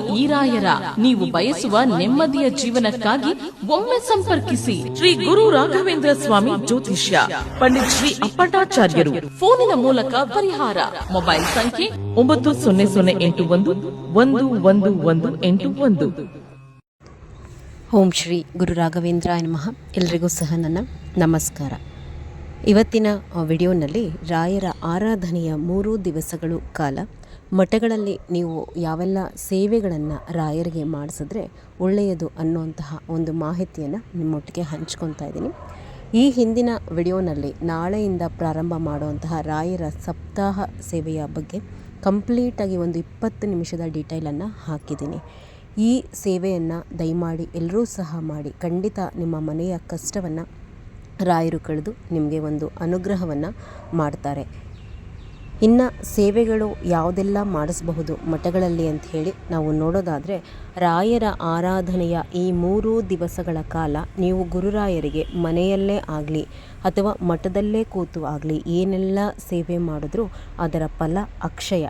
ಈ ಈರಾಯರ, ನೀವು ಬಯಸುವ ನೆಮ್ಮದಿಯ ಜೀವನಕ್ಕಾಗಿ ಒಮ್ಮೆ ಸಂಪರ್ಕಿಸಿ. ಶ್ರೀ ಗುರು ರಾಘವೇಂದ್ರ ಸ್ವಾಮಿ ಜ್ಯೋತಿಷ್ಯ, ಪಂಡಿತ್ ಶ್ರೀ ಅಪ್ಪಟಾಚಾರ್ಯರು ಫೋನಿನ ಮೂಲಕ ಪರಿಹಾರ. ಮೊಬೈಲ್ ಸಂಖ್ಯೆ ಒಂಬತ್ತು ಸೊನ್ನೆ ಸೊನ್ನೆ ಎಂಟು ಒಂದು ಒಂದು ಒಂದು ಒಂದು ಎಂಟು ಒಂದು. ಓಂ ಶ್ರೀ ಗುರು ರಾಘವೇಂದ್ರ ನಮಃ. ಎಲ್ರಿಗೂ ಸಹ ನನ್ನ ನಮಸ್ಕಾರ. ಇವತ್ತಿನ ವಿಡಿಯೋನಲ್ಲಿ ರಾಯರ ಆರಾಧನೆಯ ಮೂರು ದಿವಸಗಳು ಕಾಲ. ಮಠಗಳಲ್ಲಿ ನೀವು ಯಾವೆಲ್ಲ ಸೇವೆಗಳನ್ನು ರಾಯರಿಗೆ ಮಾಡಿಸಿದ್ರೆ ಒಳ್ಳೆಯದು ಅನ್ನುವಂತಹ ಒಂದು ಮಾಹಿತಿಯನ್ನು ನಿಮ್ಮೊಟ್ಟಿಗೆ ಹಂಚ್ಕೊತಾ ಇದ್ದೀನಿ. ಈ ಹಿಂದಿನ ವಿಡಿಯೋನಲ್ಲಿ ನಾಳೆಯಿಂದ ಪ್ರಾರಂಭ ಮಾಡುವಂತಹ ರಾಯರ ಸಪ್ತಾಹ ಸೇವೆಯ ಬಗ್ಗೆ ಕಂಪ್ಲೀಟಾಗಿ ಒಂದು ಇಪ್ಪತ್ತು ನಿಮಿಷದ ಡೀಟೇಲನ್ನು ಹಾಕಿದ್ದೀನಿ. ಈ ಸೇವೆಯನ್ನು ದಯಮಾಡಿ ಎಲ್ಲರೂ ಸಹ ಮಾಡಿ, ಖಂಡಿತ ನಿಮ್ಮ ಮನೆಯ ಕಷ್ಟವನ್ನು ರಾಯರು ಕಳೆದು ನಿಮಗೆ ಒಂದು ಅನುಗ್ರಹವನ್ನು ಮಾಡ್ತಾರೆ. ಇನ್ನು ಸೇವೆಗಳು ಯಾವುದೆಲ್ಲ ಮಾಡಿಸಬಹುದು ಮಠಗಳಲ್ಲಿ ಅಂತ ಹೇಳಿ ನಾವು ನೋಡೋದಾದರೆ ರಾಯರ ಆರಾಧನೆಯ ಈ ಮೂರು ದಿವಸಗಳ ಕಾಲ ನೀವು ಗುರುರಾಯರಿಗೆ ಮನೆಯಲ್ಲೇ ಆಗಲಿ ಅಥವಾ ಮಠದಲ್ಲೇ ಕೂತು ಆಗಲಿ ಏನೆಲ್ಲ ಸೇವೆ ಮಾಡಿದ್ರೂ ಅದರ ಫಲ ಅಕ್ಷಯ.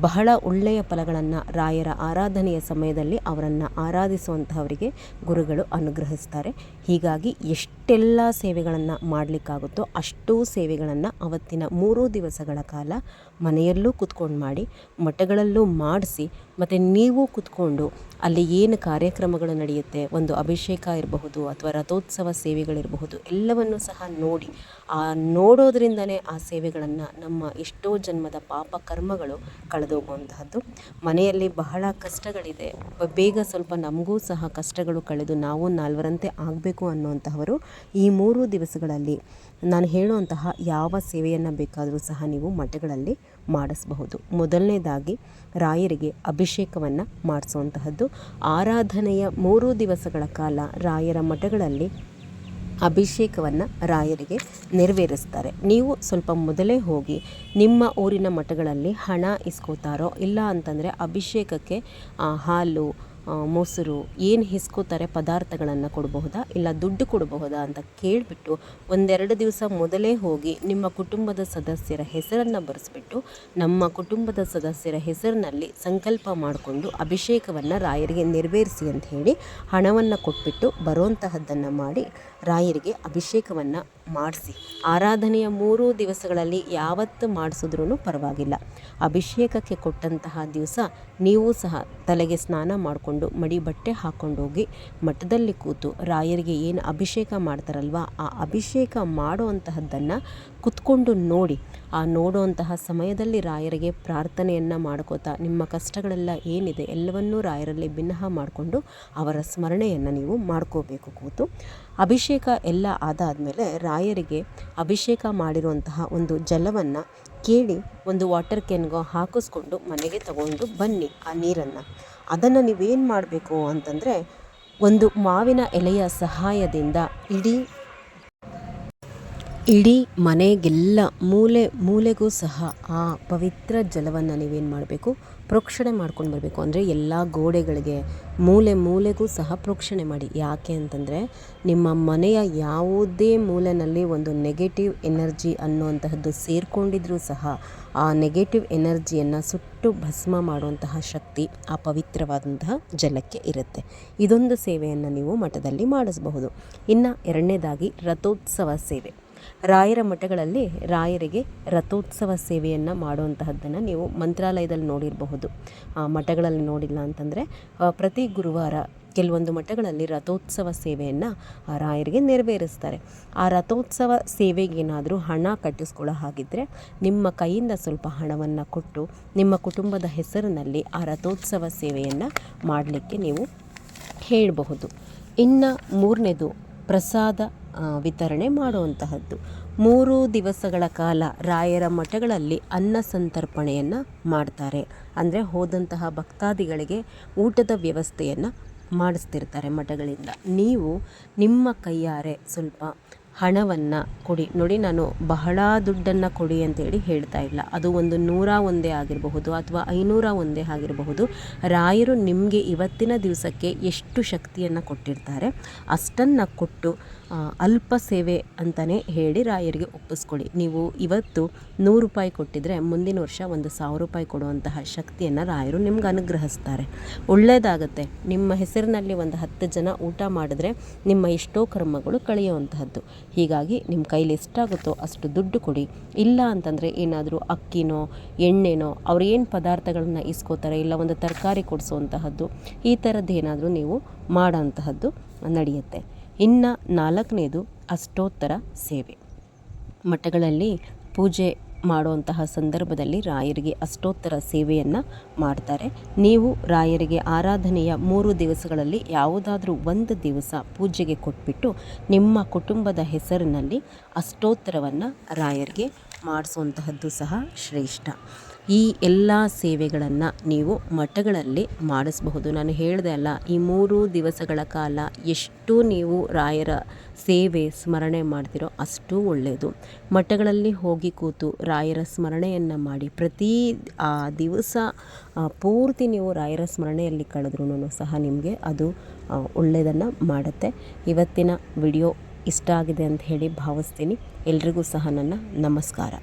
ಬಹಳ ಒಳ್ಳೆಯ ಫಲಗಳನ್ನು ರಾಯರ ಆರಾಧನೆಯ ಸಮಯದಲ್ಲಿ ಅವರನ್ನು ಆರಾಧಿಸುವಂಥವರಿಗೆ ಗುರುಗಳು ಅನುಗ್ರಹಿಸ್ತಾರೆ. ಹೀಗಾಗಿ ಎಷ್ಟೆಲ್ಲ ಸೇವೆಗಳನ್ನು ಮಾಡಲಿಕ್ಕಾಗುತ್ತೋ ಅಷ್ಟೂ ಸೇವೆಗಳನ್ನು ಅವತ್ತಿನ ಮೂರೂ ದಿವಸಗಳ ಕಾಲ ಮನೆಯಲ್ಲೂ ಕುತ್ಕೊಂಡು ಮಾಡಿ, ಮಠಗಳಲ್ಲೂ ಮಾಡಿಸಿ, ಮತ್ತು ನೀವು ಕುತ್ಕೊಂಡು ಅಲ್ಲಿ ಏನು ಕಾರ್ಯಕ್ರಮಗಳು ನಡೆಯುತ್ತೆ, ಒಂದು ಅಭಿಷೇಕ ಇರಬಹುದು ಅಥವಾ ರಥೋತ್ಸವ ಸೇವೆಗಳಿರಬಹುದು, ಎಲ್ಲವನ್ನು ಸಹ ನೋಡಿ, ಆ ನೋಡೋದ್ರಿಂದನೇ ಆ ಸೇವೆಗಳನ್ನು ನಮ್ಮ ಎಷ್ಟೋ ಜನ್ಮದ ಪಾಪ ಕರ್ಮಗಳು ಕಳೆದೋಗುವಂತಹದ್ದು. ಮನೆಯಲ್ಲಿ ಬಹಳ ಕಷ್ಟಗಳಿದೆ. ಬೇಗ ಸ್ವಲ್ಪ ನಮಗೂ ಸಹ ಕಷ್ಟಗಳು ಕಳೆದು ನಾವು ನಾಲ್ವರಂತೆ ಆಗಬೇಕು ಅನ್ನುವಂತಹವರು ಈ ಮೂರು ದಿವಸಗಳಲ್ಲಿ ನಾನು ಹೇಳುವಂತಹ ಯಾವ ಸೇವೆಯನ್ನು ಬೇಕಾದರೂ ಸಹ ನೀವು ಮಠಗಳಲ್ಲಿ ಮಾಡಿಸಬಹುದು. ಮೊದಲನೇದಾಗಿ ರಾಯರಿಗೆ ಅಭಿಷೇಕವನ್ನು ಮಾಡಿಸುವಂತಹದ್ದು. ಆರಾಧನೆಯ ಮೂರು ದಿವಸಗಳ ಕಾಲ ರಾಯರ ಮಠಗಳಲ್ಲಿ ಅಭಿಷೇಕವನ್ನು ರಾಯರಿಗೆ ನೆರವೇರಿಸ್ತಾರೆ. ನೀವು ಸ್ವಲ್ಪ ಮೊದಲೇ ಹೋಗಿ ನಿಮ್ಮ ಊರಿನ ಮಠಗಳಲ್ಲಿ ಹಣ ಇಸ್ಕೋತಾರೋ ಇಲ್ಲ ಅಂತಂದರೆ ಅಭಿಷೇಕಕ್ಕೆ ಹಾಲು ಮೊಸರು ಏನು ಹಿಸ್ಕೋತಾರೆ ಪದಾರ್ಥಗಳನ್ನು ಕೊಡಬಹುದಾ ಇಲ್ಲ ದುಡ್ಡು ಕೊಡಬಹುದಾ ಅಂತ ಕೇಳಿಬಿಟ್ಟು ಒಂದೆರಡು ದಿವಸ ಮೊದಲೇ ಹೋಗಿ ನಿಮ್ಮ ಕುಟುಂಬದ ಸದಸ್ಯರ ಹೆಸರನ್ನು ಬರೆಸ್ಬಿಟ್ಟು ನಮ್ಮ ಕುಟುಂಬದ ಸದಸ್ಯರ ಹೆಸರಿನಲ್ಲಿ ಸಂಕಲ್ಪ ಮಾಡಿಕೊಂಡು ಅಭಿಷೇಕವನ್ನು ರಾಯರಿಗೆ ನೆರವೇರಿಸಿ ಅಂತ ಹೇಳಿ ಹಣವನ್ನು ಕೊಟ್ಬಿಟ್ಟು ಬರೋಂತಹದ್ದನ್ನು ಮಾಡಿ ರಾಯರಿಗೆ ಅಭಿಷೇಕವನ್ನು ಮಾಡಿಸಿ. ಆರಾಧನೆಯ ಮೂರು ದಿವಸಗಳಲ್ಲಿ ಯಾವತ್ತು ಮಾಡಿಸಿದ್ರೂ ಪರವಾಗಿಲ್ಲ. ಅಭಿಷೇಕಕ್ಕೆ ಕೊಟ್ಟಂತಹ ದಿವಸ ನೀವು ಸಹ ತಲೆಗೆ ಸ್ನಾನ ಮಾಡಿಕೊಂಡು ಮಡಿ ಬಟ್ಟೆ ಹಾಕ್ಕೊಂಡೋಗಿ ಮಠದಲ್ಲಿ ಕೂತು ರಾಯರಿಗೆ ಏನು ಅಭಿಷೇಕ ಮಾಡ್ತಾರಲ್ವ, ಆ ಅಭಿಷೇಕ ಮಾಡುವಂತಹದ್ದನ್ನು ಕುತ್ಕೊಂಡು ನೋಡಿ, ಆ ನೋಡುವಂತಹ ಸಮಯದಲ್ಲಿ ರಾಯರಿಗೆ ಪ್ರಾರ್ಥನೆಯನ್ನು ಮಾಡ್ಕೋತಾ ನಿಮ್ಮ ಕಷ್ಟಗಳೆಲ್ಲ ಏನಿದೆ ಎಲ್ಲವನ್ನೂ ರಾಯರಲ್ಲಿ ಭಿನ್ನಹ ಮಾಡಿಕೊಂಡು ಅವರ ಸ್ಮರಣೆಯನ್ನು ನೀವು ಮಾಡ್ಕೋಬೇಕು ಕೂತು. ಅಭಿಷೇಕ ಎಲ್ಲ ಆದಾದಮೇಲೆ ರಾಯರಿಗೆ ಅಭಿಷೇಕ ಮಾಡಿರುವಂತಹ ಒಂದು ಜಲವನ್ನು ಕೇಳಿ ಒಂದು ವಾಟರ್ ಕ್ಯಾನ್ಗೋ ಹಾಕಿಸ್ಕೊಂಡು ಮನೆಗೆ ತಗೊಂಡು ಬನ್ನಿ ಆ ನೀರನ್ನು. ಅದನ್ನು ನೀವೇನು ಮಾಡಬೇಕು ಅಂತಂದರೆ ಒಂದು ಮಾವಿನ ಎಲೆಯ ಸಹಾಯದಿಂದ ಇಡೀ ಇಡೀ ಮನೆಗೆಲ್ಲ ಮೂಲೆ ಮೂಲೆಗೂ ಸಹ ಆ ಪವಿತ್ರ ಜಲವನ್ನು ನೀವೇನು ಮಾಡಬೇಕು ಪ್ರೋಕ್ಷಣೆ ಮಾಡ್ಕೊಂಡು ಬರಬೇಕು. ಅಂದರೆ ಎಲ್ಲ ಗೋಡೆಗಳಿಗೆ ಮೂಲೆ ಮೂಲೆಗೂ ಸಹ ಪ್ರೋಕ್ಷಣೆ ಮಾಡಿ. ಯಾಕೆ ಅಂತಂದರೆ ನಿಮ್ಮ ಮನೆಯ ಯಾವುದೇ ಮೂಲೆಯಲ್ಲಿ ಒಂದು ನೆಗೆಟಿವ್ ಎನರ್ಜಿ ಅನ್ನುವಂತಹದ್ದು ಸೇರಿಕೊಂಡಿದ್ರೂ ಸಹ ಆ ನೆಗೆಟಿವ್ ಎನರ್ಜಿಯನ್ನು ಸುಟ್ಟು ಭಸ್ಮ ಮಾಡುವಂತಹ ಶಕ್ತಿ ಆ ಪವಿತ್ರವಾದಂತಹ ಜಲಕ್ಕೆ ಇರುತ್ತೆ. ಇದೊಂದು ಸೇವೆಯನ್ನು ನೀವು ಮಠದಲ್ಲಿ ಮಾಡಿಸಬಹುದು. ಇನ್ನು ಎರಡನೇದಾಗಿ ರಥೋತ್ಸವ ಸೇವೆ. ರಾಯರ ಮಠಗಳಲ್ಲಿ ರಾಯರಿಗೆ ರಥೋತ್ಸವ ಸೇವೆಯನ್ನು ಮಾಡುವಂತಹದ್ದನ್ನು ನೀವು ಮಂತ್ರಾಲಯದಲ್ಲಿ ನೋಡಿರಬಹುದು. ಆ, ಮಠಗಳಲ್ಲಿ ನೋಡಿಲ್ಲ ಅಂತಂದರೆ ಪ್ರತಿ ಗುರುವಾರ ಕೆಲವೊಂದು ಮಠಗಳಲ್ಲಿ ರಥೋತ್ಸವ ಸೇವೆಯನ್ನು ಆ ರಾಯರಿಗೆ ನೆರವೇರಿಸ್ತಾರೆ. ಆ ರಥೋತ್ಸವ ಸೇವೆಗೇನಾದರೂ ಹಣ ಕಟ್ಟಿಸ್ಕೊಳ್ಳೋ ಹಾಗಿದ್ದರೆ ನಿಮ್ಮ ಕೈಯಿಂದ ಸ್ವಲ್ಪ ಹಣವನ್ನು ಕೊಟ್ಟು ನಿಮ್ಮ ಕುಟುಂಬದ ಹೆಸರಿನಲ್ಲಿ ಆ ರಥೋತ್ಸವ ಸೇವೆಯನ್ನು ಮಾಡಲಿಕ್ಕೆ ನೀವು ಹೇಳಬಹುದು. ಇನ್ನು ಮೂರನೇದು ಪ್ರಸಾದ ವಿತರಣೆ ಮಾಡುವಂತಹದ್ದು. ಮೂರು ದಿವಸಗಳ ಕಾಲ ರಾಯರ ಮಠಗಳಲ್ಲಿ ಅನ್ನ ಸಂತರ್ಪಣೆಯನ್ನು ಮಾಡ್ತಾರೆ. ಅಂದರೆ ಹೋದಂತಹ ಭಕ್ತಾದಿಗಳಿಗೆ ಊಟದ ವ್ಯವಸ್ಥೆಯನ್ನು ಮಾಡಿಸ್ತಿರ್ತಾರೆ ಮಠಗಳಿಂದ. ನೀವು ನಿಮ್ಮ ಕೈಯಾರೆ ಸ್ವಲ್ಪ ಹಣವನ್ನು ಕೊಡಿ. ನೋಡಿ, ನಾನು ಬಹಳ ದುಡ್ಡನ್ನು ಕೊಡಿ ಅಂತೇಳಿ ಹೇಳ್ತಾ ಇಲ್ಲ. ಅದು ಒಂದು ನೂರ ಒಂದೇ ಆಗಿರಬಹುದು ಅಥವಾ ಐನೂರ ಒಂದೇ ಆಗಿರಬಹುದು. ರಾಯರು ನಿಮಗೆ ಇವತ್ತಿನ ದಿವಸಕ್ಕೆ ಎಷ್ಟು ಶಕ್ತಿಯನ್ನು ಕೊಟ್ಟಿರ್ತಾರೆ, ಅಷ್ಟನ್ನು ಕೊಟ್ಟು ಅಲ್ಪ ಸೇವೆ ಅಂತಲೇ ಹೇಳಿ ರಾಯರಿಗೆ ಒಪ್ಪಿಸ್ಕೊಳ್ಳಿ. ನೀವು ಇವತ್ತು ನೂರು ರೂಪಾಯಿ ಕೊಟ್ಟಿದ್ರೆ ಮುಂದಿನ ವರ್ಷ ಒಂದು ಸಾವಿರ ರೂಪಾಯಿ ಕೊಡುವಂತಹ ಶಕ್ತಿಯನ್ನು ರಾಯರು ನಿಮ್ಗೆ ಅನುಗ್ರಹಿಸ್ತಾರೆ. ಒಳ್ಳೆಯದಾಗುತ್ತೆ ನಿಮ್ಮ ಹೆಸರಿನಲ್ಲಿ ಒಂದು ಹತ್ತು ಜನ ಊಟ ಮಾಡಿದ್ರೆ ನಿಮ್ಮ ಎಷ್ಟೋ ಕರ್ಮಗಳು ಕಳೆಯುವಂತಹದ್ದು. ಹೀಗಾಗಿ ನಿಮ್ಮ ಕೈಲಿ ಎಷ್ಟಾಗುತ್ತೋ ಅಷ್ಟು ದುಡ್ಡು ಕೊಡಿ. ಇಲ್ಲ ಅಂತಂದರೆ ಏನಾದರೂ ಅಕ್ಕಿನೋ, ಎಣ್ಣೆನೋ, ಅವ್ರು ಏನು ಪದಾರ್ಥಗಳನ್ನ ಇಸ್ಕೋತಾರೆ ಇಲ್ಲ ಒಂದು ತರಕಾರಿ ಕೊಡಿಸುವಂತಹದ್ದು, ಈ ಥರದ್ದು ಏನಾದರೂ ನೀವು ಮಾಡೋಂತಹದ್ದು ನಡೆಯುತ್ತೆ. ಇನ್ನು ನಾಲ್ಕನೇದು ಅಷ್ಟೋತ್ತರ ಸೇವೆ. ಮಠಗಳಲ್ಲಿ ಪೂಜೆ ಮಾಡುವಂತಹ ಸಂದರ್ಭದಲ್ಲಿ ರಾಯರಿಗೆ ಅಷ್ಟೋತ್ತರ ಸೇವೆಯನ್ನು ಮಾಡ್ತಾರೆ. ನೀವು ರಾಯರಿಗೆ ಆರಾಧನೆಯ ಮೂರು ದಿವಸಗಳಲ್ಲಿ ಯಾವುದಾದ್ರೂ ಒಂದು ದಿವಸ ಪೂಜೆಗೆ ಕೊಟ್ಬಿಟ್ಟು ನಿಮ್ಮ ಕುಟುಂಬದ ಹೆಸರಿನಲ್ಲಿ ಅಷ್ಟೋತ್ತರವನ್ನು ರಾಯರಿಗೆ ಮಾಡಿಸುವಂತಹದ್ದು ಸಹ ಶ್ರೇಷ್ಠ. ಈ ಎಲ್ಲ ಸೇವೆಗಳನ್ನು ನೀವು ಮಠಗಳಲ್ಲಿ ಮಾಡಿಸಬಹುದು. ನಾನು ಹೇಳಿದೆ ಅಲ್ಲ, ಈ ಮೂರು ದಿವಸಗಳ ಕಾಲ ಎಷ್ಟು ನೀವು ರಾಯರ ಸೇವೆ ಸ್ಮರಣೆ ಮಾಡ್ತಿರೋ ಅಷ್ಟು ಒಳ್ಳೆಯದು ಮಠಗಳಲ್ಲಿ ಹೋಗಿ ಕೂತು ರಾಯರ ಸ್ಮರಣೆಯನ್ನು ಮಾಡಿ, ಪ್ರತಿ, ಆ, ದಿವಸ ಪೂರ್ತಿ ನೀವು ರಾಯರ ಸ್ಮರಣೆಯಲ್ಲಿ ಕಳೆದ್ರೂ ಸಹ ನಿಮಗೆ ಅದು ಒಳ್ಳೆಯದನ್ನು ಮಾಡುತ್ತೆ. ಇವತ್ತಿನ ವಿಡಿಯೋ ಇಷ್ಟ ಆಗಿದೆ ಅಂತ ಹೇಳಿ ಭಾವಿಸ್ತೀನಿ. ಎಲ್ರಿಗೂ ಸಹ ನನ್ನ ನಮಸ್ಕಾರ.